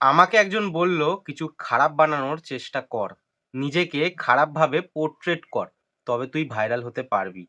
আমাকে একজন বলল, কিছু খারাপ বানানোর চেষ্টা কর। নিজেকে খারাপভাবে পোর্ট্রেট কর, তবে তুই ভাইরাল হতে পারবি।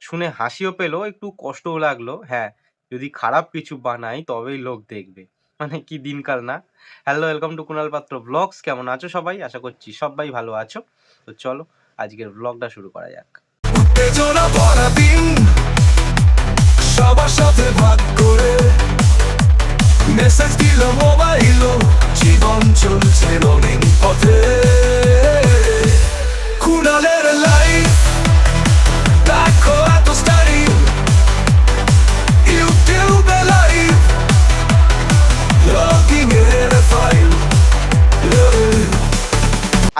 শুনে হাসিও পেল, একটু কষ্টও লাগল। হ্যাঁ যদি খারাপ কিছু বানাই, তবেই লোক দেখবে। মানে কি দিনকাল না? হ্যালো ওয়েলকাম টু কুণাল পাত্র ব্লগস কেমন আছো সবাই? আশা করছি সবাই ভালো আছো। তো চলো, আজকের ব্লগটা শুরু করা যাক। সবার সাথে ভাগ করে।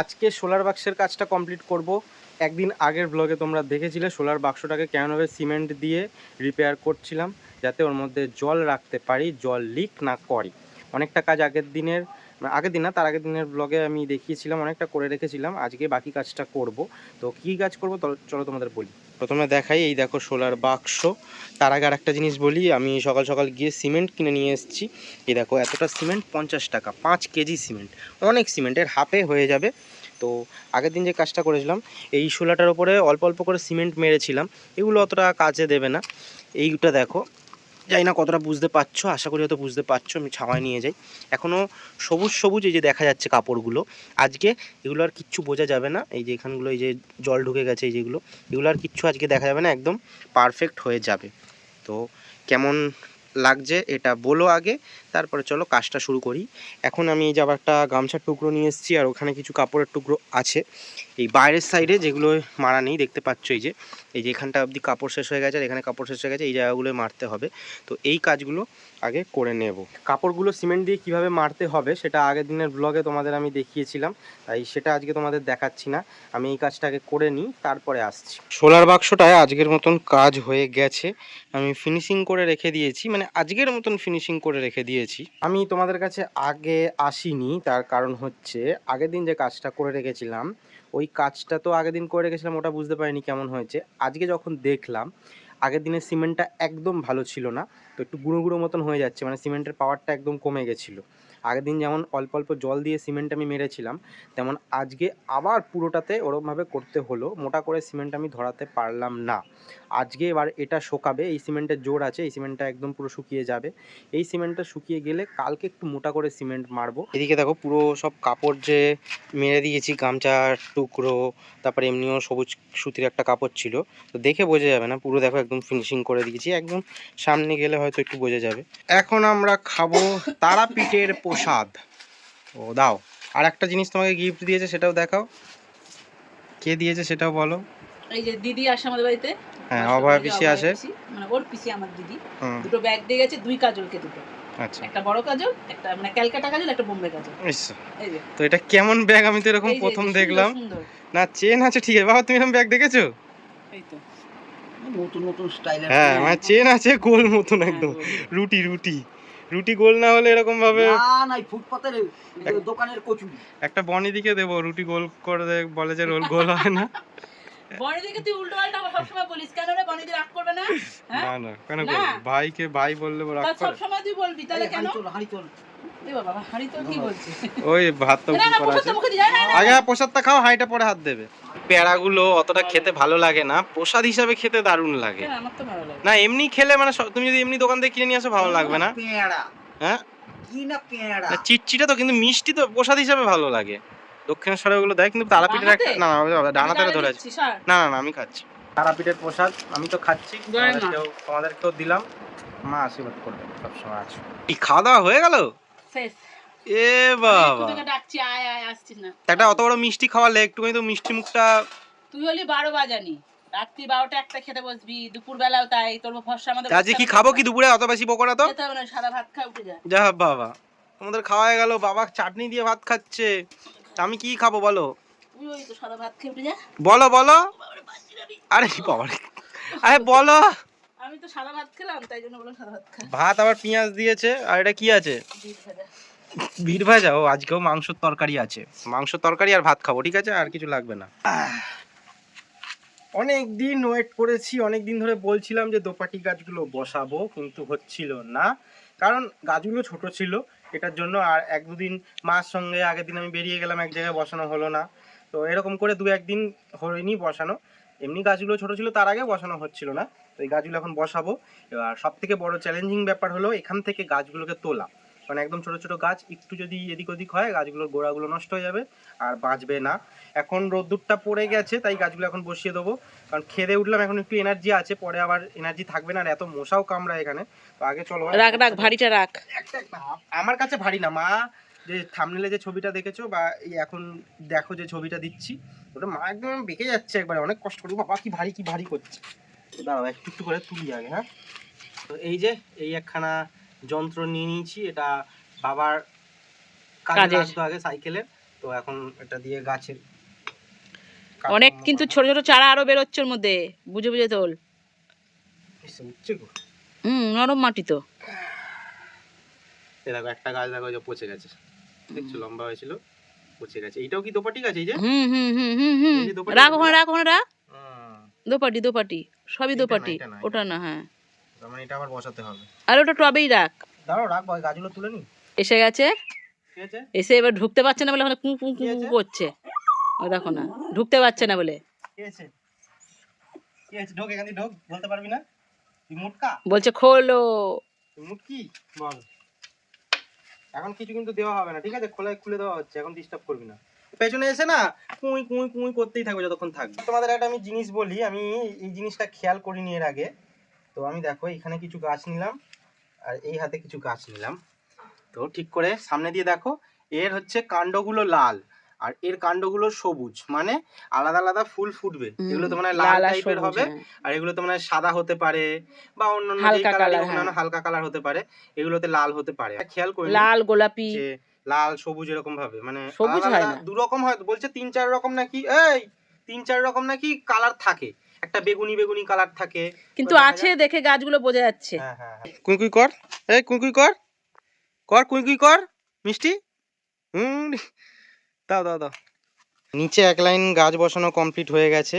আজকে সোলার বাক্সের কাজটা কমপ্লিট করব। একদিন আগের ব্লগে তোমরা দেখেছিলে, সোলার বাক্সটাকে কেমনভাবে সিমেন্ট দিয়ে রিপেয়ার করছিলাম। যাতে ওর মধ্যে জল রাখতে পারি, জল লিক না করে। অনেকটা কাজ আগের দিনের, আগের দিন না, তার আগের দিনের ব্লগে আমি দেখিয়েছিলাম, অনেকটা করে রেখেছিলাম। আজকে বাকি কাজটা করব। তো কী কাজ করব? চলো তোমাদের বলি। প্রথমে দেখাই, এই দেখো সোলার বাক্স। তার আগে একটা জিনিস বলি, আমি সকাল সকাল গিয়ে সিমেন্ট কিনে নিয়ে এসেছি। এই দেখো, এতটা সিমেন্ট, পঞ্চাশ টাকা, পাঁচ কেজি সিমেন্ট। অনেক সিমেন্টের হাফে হয়ে যাবে। তো আগের দিন যে কাজটা করেছিলাম, এই শোলাটার উপরে অল্প অল্প করে সিমেন্ট মেরেছিলাম। এগুলো অতটা কাজে দেবে না। এইটা দেখো জানি না কতটা বুঝতে পারছ, আশা করি হয়তো বুঝতে পারছ, আমি ছাওয়ায় নিয়ে যাই। এখনও সবুজ সবুজ এই যে দেখা যাচ্ছে কাপড়গুলো। আজকে এগুলো আর কিচ্ছু বোঝা যাবে না, এই যে এখানগুলো, এই যে জল ঢুকে গেছে, এই যেগুলো, এগুলো আর কিচ্ছু আজকে দেখা যাবে না, একদম পারফেক্ট হয়ে যাবে। তো কেমন লাগছে এটা বলো আগে তারপরে চলো কাজটা শুরু করি। এখন আমি এই যে আবার একটা গামছার টুকরো নিয়ে এসেছি, আর ওখানে কিছু কাপড়ের টুকরো আছে। এই বাইরের সাইডে যেগুলো মারা নেই, দেখতে পাচ্ছ এই যে এই যে এখানটা অবধি কাপড় শেষ হয়ে গেছে, আর এখানে কাপড় শেষ হয়ে গেছে, এই জায়গাগুলো মারতে হবে। তো এই কাজগুলো আগে করে নেব। কাপড়গুলো সিমেন্ট দিয়ে কীভাবে মারতে হবে, সেটা আগের দিনের ব্লগে তোমাদের আমি দেখিয়েছিলাম। তাই সেটা আজকে তোমাদের দেখাচ্ছি না। আমি এই কাজটা আগে করে নিই, তারপরে আসছি। সোলার বাক্সটায় আজকের মতন কাজ হয়ে গেছে। আমি ফিনিশিং করে রেখে দিয়েছি মানে আজকের মতন ফিনিশিং করে রেখে দিয়েছি। আমি তোমাদের কাছে আগে আসিনি, তার কারণ হচ্ছে আগের দিন যে কাজটা করে রেখেছিলাম, ওই কাজটা তো আগের দিন করে রেখেছিলাম, ওটা বুঝতে পারিনি কেমন হয়েছে। আজকে যখন দেখলাম, আগের দিনের সিমেন্টটা একদম ভালো ছিল না, তো একটু গুঁড়ো গুঁড়ো মতন হয়ে যাচ্ছে মানে সিমেন্টের পাওয়ারটা একদম কমে গেছিল। আগের দিন যেমন অল্প অল্প জল দিয়ে সিমেন্ট আমি মেরেছিলাম, তেমন আজকে আবার পুরোটাতে ওরমভাবে করতে হলো, মোটা করে সিমেন্ট আমি ধরাতে পারলাম না। আজকে এবার এটা শোকাবে, এই সিমেন্টের জোর আছে, এই সিমেন্টটা একদম পুরো শুকিয়ে যাবে। এই সিমেন্টটা শুকিয়ে গেলে কালকে একটু মোটা করে সিমেন্ট মারবো। এদিকে দেখো পুরো সব কাপড় যে মেরে দিয়েছি, গামছার টুকরো, তারপরে এমনিও সবুজ সুতির একটা কাপড় ছিল, তো দেখে বোঝা যাবে না, পুরো দেখো একদম ফিনিশিং করে দিয়েছি, একদম সামনে গেলে হয়তো একটু বোঝা যাবে। এখন আমরা খাব তারাপীঠের প্রসাদ। ও দাও। আর একটা জিনিস তোমাকে গিফট দিয়েছে সেটাও দেখাও। কে দিয়েছে সেটাও বলো। এই যে দিদি আসে আমাদের বাড়িতে। হ্যাঁ অভয়া পিসি আসে। মানে ওর পিসি আমার দিদি। দুটো ব্যাগ দিয়ে গেছে দুই কাজলকে দুটো। আচ্ছা। একটা বড় কাজল একটা মানে ক্যালকাটা কাজল একটা বোম্বে কাজল। এই যে। তো এটা কেমন ব্যাগ আমি তো এরকম প্রথম দেখলাম। না চেন আছে ঠিক আছে। বাবা তুমি এরকম ব্যাগ দেখেছ? এই তো। নতুন নতুন স্টাইলের হ্যাঁ মানে চেন আছে গোল মতন হ্যাঁ, একদম। রুটি রুটি। রুটি গোল না হলে এরকম ভাবে না না ফুটপাতের দোকানের কচুরি। একটা বনি দিকে দেবো রুটি গোল করে দে- বলে যে রোল গোল হয় না। বনি দিকে তুই উল্টো পাল্টা আমার সবসময় বলিস কেন রে বনি দি রাগ করবে না? হ্যাঁ? না না কেন? ভাইকে ভাই বললে রাগ তা করে। সবসময় তুই বলবি তাহলে কেন? হাঁড়ি চল হাঁড়ি চল। এ বাবা হাড়ি তো কি বলছিস? ওই ভাত তো না করা আছে। আগে প্রসাদটা খাও হাইটা পরে হাত দেবে। পেয়ারাগুলো অতটা খেতে ভালো লাগে না। প্রসাদ হিসাবে খেতে দারুণ লাগে। না, আমার তো ভালো লাগে। না এমনি খেলে মানে তুমি যদি এমনি দোকান থেকে কিনে নিয়ে আসো ভালো লাগবে না। হ্যাঁ? চিটচিটে তো কিন্তু মিষ্টি তো প্রসাদ হিসাবে ভালো লাগে। দক্ষিণেশ্বরে ওগুলো দেয় কিন্তু তারাপীঠের একটা না না ডানাতে ধরে আছে। না না না আমি খাচ্ছি। তারাপীঠের প্রসাদ আমি তো খাচ্ছি। তোমাদেরকেও তোমাদেরকেও দিলাম। মা আশীর্বাদ করবে সবসময়। আছো কি খাওয়া দাওয়া হয়ে গেল? শেষ। এ বাবা। তোকে ডাকছি আয় আয় আসছিস না। একটা অত বড় মিষ্টি খাওয়ালে একটুখানি তো মিষ্টি মুখটা তুই হলি বারো বাজানি। রাত্রি বারোটা একটা খেতে বসবি দুপুর বেলাও তাই তোর ফর্সা আমাদের আজকে কি খাব কি দুপুরে? অত বেশি পকোড়া তো? খেতে হবে না সাদা ভাত খায় উঠে যায় যা বাবা। আমাদের খাওয়া গেল বাবা চাটনি দিয়ে ভাত খাচ্ছে। আমি কি খাব বলো? ওই তো সাদা ভাত খেয়ে উঠে যা। বলো বলো। আরে বাবা রে। আরে বলো। আমি তো সাদা ভাত খেলাম তাই জন্য বললাম সাদা ভাত খা। ভাত আবার পেঁয়াজ দিয়েছে আর এটা কি আছে? ভিড় ভাজা ও আজকেও মাংসর তরকারি আছে। মাংস তরকারি আর ভাত খাব, ঠিক আছে? আর কিছু লাগবে না। অনেক দিন ওয়েট করেছি, অনেক দিন ধরে বলছিলাম যে দোপাটি গাছগুলো বসাবো, কিন্তু হচ্ছিল না। কারণ গাছগুলো ছোট ছিল, এটার জন্য আর এক দুদিন মার সঙ্গে, আগের দিন আমি বেরিয়ে গেলাম, এক জায়গায় বসানো হলো না। তো এরকম করে দু একদিন হয়নি বসানো। এমনি গাছগুলো ছোট ছিল, তার আগে বসানো হচ্ছিল না। তো এই গাছগুলো এখন বসাবো। এবার সব থেকে বড় চ্যালেঞ্জিং ব্যাপার হলো, এখান থেকে গাছগুলোকে তোলা। কারণ একদম ছোট ছোট গাছ একটু যদি এদিক ওদিক হয় গাছগুলোর গোড়াগুলো নষ্ট হয়ে যাবে আর বাঁচবে না। এখন রোদ্দুরটা পড়ে গেছে তাই গাছগুলো এখন বসিয়ে দেবো। কারণ খেদে উঠলাম এখন একটু এনার্জি আছে পরে আবার এনার্জি থাকবে না আর এত মশাও কামড়ায় এখানে। তো আগে চলো রাখ রাখ ভারীটা রাখ। আমার কাছে ভারী না মা। যে থামনেলে যে ছবিটা দেখেছ বা এই এখন দেখো যে ছবিটা দিচ্ছি ওটা মা একদম বেঁকে যাচ্ছে একবারে অনেক কষ্ট করে বাবা কি ভারী কি ভারী করছে। দাঁড়াও একটু একটু করে তুলি আগে হ্যাঁ? তো এই যে এই একখানা যন্ত্র নিয়ে নিয়েছি এটা বাবার কাজে। লাগতো আগে সাইকেলের তো এখন এটা দিয়ে গাছের অনেক কিন্তু ছোট ছোট চারা আরও বেরোচ্ছে ওর মধ্যে বুঝে বুঝে তোল। হুম নরম মাটি তো। দেখো একটা গাছ দেখো যে পচে গেছে। দেখছ লম্বা হয়েছিল পচে গেছে। এটাও কি দোপাটি গাছ এই যে? হুম হুম হুম হুম হুম রাখ ওখানে রাখ ওখানে রাখ। দোপাটি দোপাটি। সবই দোপাটি। ওটা না হ্যাঁ। তার মানে এটা আবার বসাতে হবে। আর ওটা টবেই রাখ। দাঁড়াও রাখব এই গাছগুলো তুলে নি। এসে গেছে। এসে এবার ঢুকতে পারছে না বলে ওখানে কু কু কু? করছে। ও দেখো না ঢুকতে পারছে না বলে। ঢোক এখান ঢোক বলতে পারবি না? মুটকা? বলছে খোলো। মুটকি? বল। এখন কিছু কিন্তু দেওয়া হবে না ঠিক আছে? খোলা খুলে দেওয়া হচ্ছে এখন ডিস্টার্ব করবি না। পেছনে এসে না কুই কুই কুই করতেই থাকবে যতক্ষণ থাকবে। তোমাদের একটা আমি জিনিস বলি আমি এই জিনিসটা খেয়াল করিনি এর আগে। তো আমি দেখো এখানে কিছু গাছ নিলাম আর এই হাতে কিছু গাছ নিলাম তো ঠিক করে সামনে দিয়ে দেখো এর হচ্ছে কাণ্ডগুলো লাল আর এর কাণ্ডগুলো সবুজ মানে আলাদা আলাদা ফুল ফুটবে এগুলো তো মানে লাল টাইপের হবে হ্যাঁ। আর এগুলো তো মানে সাদা হতে পারে বা অন্যান্য কেন, হ্যাঁ। হালকা কালার হতে পারে এগুলোতে লাল হতে পারে খেয়াল করে লাল গোলাপি লাল সবুজ এরকম ভাবে মানে সবুজ হয় না। দু রকম হয় বলছে তিন চার রকম নাকি এই তিন চার রকম নাকি কালার থাকে একটা বেগুনি বেগুনি কালার থাকে। কিন্তু আছে দেখে গাছগুলো বোঝা যাচ্ছে। হ্যাঁ হ্যাঁ কুই কুই কর। এই কুই কুই কর। কর কুই কুই কর। মিষ্টি? হুম। দাও দাও দাও। নিচে এক লাইন গাছ বসানো কমপ্লিট হয়ে গেছে।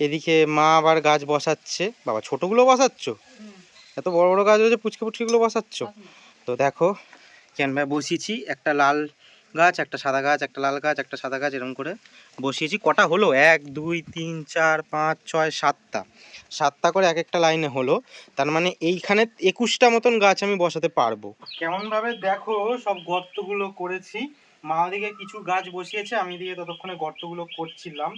এদিকে মা আবার গাছ বসাচ্ছে। বাবা ছোটগুলো বসাচ্ছ? এত বড় বড় গাছ রয়েছে পুচকে পুচকেগুলো বসাচ্ছ তো দেখো ক্যানভায় বসিয়েছি। একটা লাল গাছ একটা সাদা গাছ একটা লাল গাছ একটা সাদা গাছ এরকম করে বসিয়েছি। কটা হলো? এক দুই তিন চার পাঁচ ছয় সাতটা। সাতটা করে এক একটা লাইনে হলো। তার মানে এইখানে একুশটা মতন গাছ আমি বসাতে পারব। কেমন ভাবে দেখো সব গর্তগুলো করেছি। মা ওদিকে কিছু গাছ বসিয়েছে আমি এদিকে ততক্ষণে গর্তগুলো করছিলাম।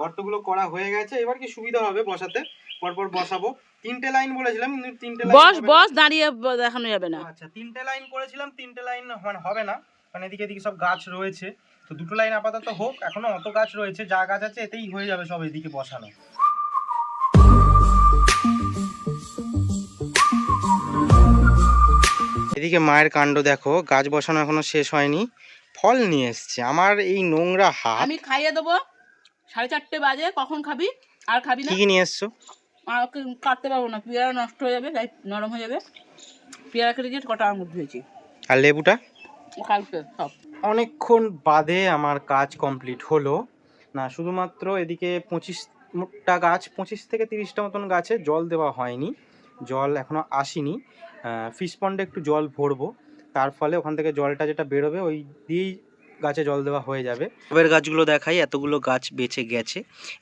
গর্তগুলো করা হয়ে গেছে। এবার কি সুবিধা হবে বসাতে? পরপর বসাবো। তিনটে লাইন বলেছিলাম কিন্তু তিনটে লাইন বস বস দাঁড়িয়ে দেখানো যাবে না। আচ্ছা তিনটে লাইন করেছিলাম তিনটে লাইন মানে হবে না। মানে এদিকে এদিকে সব গাছ রয়েছে। তো দুটো লাইন আপাতত হোক এখনও অত গাছ রয়েছে যা গাছ আছে এতেই হয়ে যাবে সব এদিকে বসানো। এদিকে মায়ের কাণ্ড দেখো গাছ বসানো এখনও শেষ হয়নি। ফল নিয়ে এসছে আমার এই নোংরা হাত। আমি খাইয়ে দেবো। সাড়ে চারটে বাজে কখন খাবি? আর খাবি না? কি নিয়ে এসছো? কাটতে পারব না পেয়ারা নষ্ট হয়ে যাবে নরম হয়ে যাবে। পেয়ারা কেটে দিয়ে কটা আঙুর ধুয়েছি। আর লেবুটা? অনেকক্ষণ বাদে আমার কাজ কমপ্লিট হলো। না, শুধুমাত্র এদিকে পঁচিশটা গাছ, পঁচিশ থেকে তিরিশটা মতন গাছে জল দেওয়া হয়নি। জল এখনও আসেনি। ফিশ পন্ডে একটু জল ভরবো। তার ফলে ওখান থেকে জলটা যেটা বেরোবে, ওই দিয়েই গাছে জল দেওয়া হয়ে যাবে। টবের গাছগুলো দেখাই, এতগুলো গাছ বেঁচে গেছে।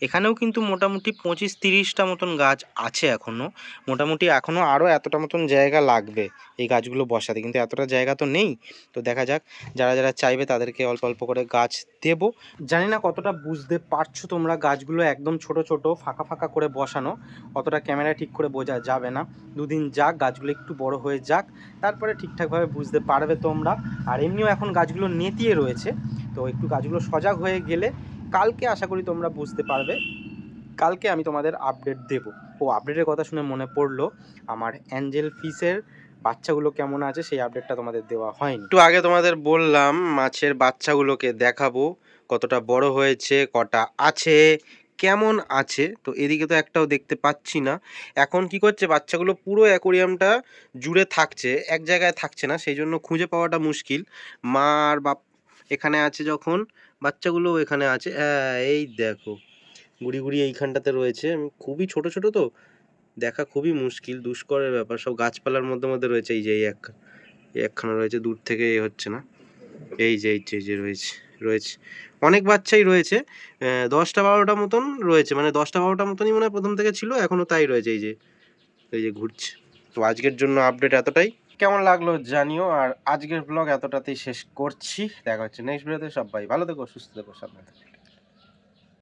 এখানেও কিন্তু মোটামুটি পঁচিশ তিরিশটা মতন গাছ আছে এখনও মোটামুটি এখনও আরও এতটা মতন জায়গা লাগবে এই গাছগুলো বসাতে, কিন্তু এতটা জায়গা তো নেই। তো দেখা যাক, যারা যারা চাইবে তাদেরকে অল্প অল্প করে গাছ দেব। জানি না কতটা বুঝতে পারছ তোমরা গাছগুলো একদম ছোট ছোট, ফাঁকা ফাঁকা করে বসানো। অতটা ক্যামেরা ঠিক করে বোঝা যাবে না। দুদিন যাক, গাছগুলো একটু বড় হয়ে যাক, তারপরে ঠিকঠাকভাবে বুঝতে পারবে তোমরা। আর এমনিও এখন গাছগুলো নেতিয়ে রয়েছে। তো একটু গাছগুলো সজাগ হয়ে গেলে কালকে আশা করি তোমরা বুঝতে পারবে। কালকে আমি তোমাদের আপডেট দেব। ও আপডেটের কথা শুনে মনে পড়ল, আমার অ্যাঞ্জেল ফিসের বাচ্চাগুলো কেমন আছে সেই আপডেটটা তোমাদের দেওয়া হয়নি। একটু আগে তোমাদের বললাম, মাছের বাচ্চাগুলোকে দেখাবো, কতটা বড় হয়েছে, কটা আছে, কেমন আছে, তো এদিকে তো একটাও দেখতে পাচ্ছি না। এখন কি করছে, বাচ্চাগুলো পুরো অ্যাকোরিয়ামটা জুড়ে থাকছে, এক জায়গায় থাকছে না, সেই জন্য খুঁজে পাওয়াটা মুশকিল। মা আর বাপ এখানে আছে যখন বাচ্চাগুলো এখানে আছে। হ্যাঁ এই দেখো, গুড়ি গুড়ি এইখানটাতে রয়েছে। খুবই ছোট ছোট তো। দেখা খুবই মুশকিল, দুষ্করের ব্যাপার। সব গাছপালার মধ্যে মধ্যে রয়েছে এই যে, এই এক, এই একখানা রয়েছে, দূর থেকে এ হচ্ছে না। এই যে এই যে এই যে রয়েছে রয়েছে। অনেক বাচ্চাই রয়েছে। দশটা, বারোটা মতন রয়েছে। মানে দশটা, বারোটা মতনই মনে হয় প্রথম থেকে ছিল এখনও তাই রয়েছে। এই যে এই যে ঘুরছে। তো আজকের জন্য আপডেট এতটাই। কেমন লাগল জানিও, আর আজকের ব্লগ এতটাতেই শেষ করছি। দেখা হচ্ছে নেক্সট ভিডিওতে সবাই ভালো থেকো, সুস্থ থেকো, সাবধানে